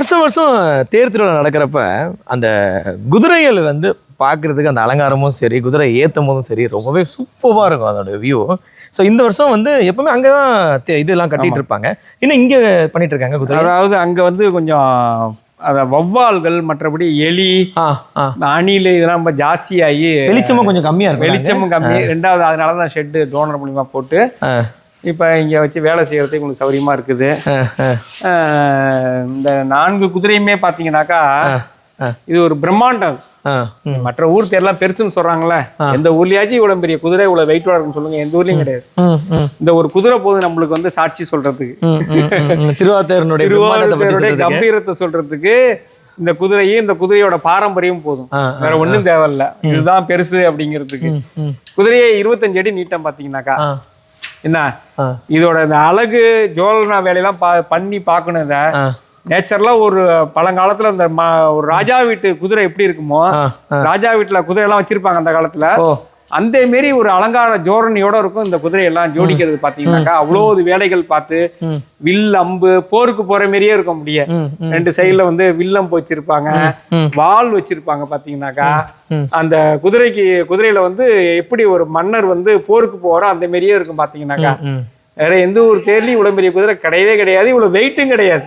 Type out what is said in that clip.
வருஷம் வருஷம் தேர் திருவிழா நடக்கிறப்ப அந்த குதிரைகள் வந்து பார்க்கறதுக்கு அந்த அலங்காரமும் சரி குதிரை ஏற்றும் போதும் சரி ரொம்பவே சூப்பராக இருக்கும் அதோட வியூ ஸோ இந்த வருஷம் வந்து எப்பவுமே அங்கே தான் இதெல்லாம் கட்டிட்டு இருப்பாங்க. இன்னும் இங்கே பண்ணிட்டு இருக்காங்க குதிரை அதாவது அங்க வந்து கொஞ்சம் அத வௌவால்கள் மற்றபடி எலி அணில் இதெல்லாம் ரொம்ப ஜாஸ்தியாகி வெளிச்சமும் கொஞ்சம் கம்மியாக இருக்கும் வெளிச்சமும் கம்மி. ரெண்டாவது அதனால தான் ஷெட்டு டோனர் மூலியமா போட்டு இப்போ இங்கே வச்சு வேலை செய்யறதுக்கு உங்களுக்கு சௌரியமா இருக்குது. இந்த நான்கு குதிரையுமே பார்த்தீங்கன்னாக்கா. இது ஒரு பிரம்மாண்டம். மற்ற ஊர் தேர்லாம் பெருசுன்னு சொல்றாங்கல்ல. எந்த ஊர்லயாச்சும் இவ்வளவு பெரிய குதிரை இவ்வளவு வெயிட்டோட இருக்குன்னு சொல்லுங்க. எந்த ஊர்லயும் கிடையாது. இந்த ஒரு குதிரை போது நம்மளுக்கு வந்து சாட்சி சொல்றதுக்கு. திருவாத்தேரனுடைய திருவாரூருடைய. கம்பீரத்தை சொல்றதுக்கு இந்த குதிரையும் இந்த குதிரையோட பாரம்பரியம் போதும். வேற ஒண்ணும் தேவையில்ல. இதுதான் பெருசு அப்படிங்கிறதுக்கு. குதிரையை இருபத்தஞ்சு அடி நீட்டம் பாத்தீங்கன்னாக்கா என்ன? இதோட இந்த அழகு ஜோலனா வேலையெல்லாம் பா பண்ணி பார்க்கணும் இதை ஆ, நேச்சுரலா ஒரு பழங்காலத்துல இந்த ஒரு ராஜா வீட்டு குதிரை எப்படி இருக்குமோ. ராஜா வீட்டுல குதிரை எல்லாம் வச்சிருப்பாங்க அந்த காலத்துல. அந்த மாரி ஒரு அலங்கார ஜோரணியோட இருக்கும் இந்த குதிரை எல்லாம் ஜோடிக்கிறது பாத்தீங்கன்னாக்கா அவ்வளவு வேலைகள் பார்த்து. வில் அம்பு போருக்கு போற மாதிரியே இருக்க முடிய ம், ம். ரெண்டு சைடுல வந்து வில்லம்பு வச்சிருப்பாங்க. வால் வச்சிருப்பாங்க பாத்தீங்கன்னாக்கா. அந்த குதிரைக்கு குதிரையில வந்து எப்படி ஒரு மன்னர் வந்து போருக்கு போறோ அந்த மாதிரியே இருக்கும் பாத்தீங்கன்னாக்கா வேற எந்த ஒரு தேர்லையும் இவ்வளவு பெரிய குதிரை கிடையவே கிடையாது இவ்வளவு வெயிட்டும் கிடையாது.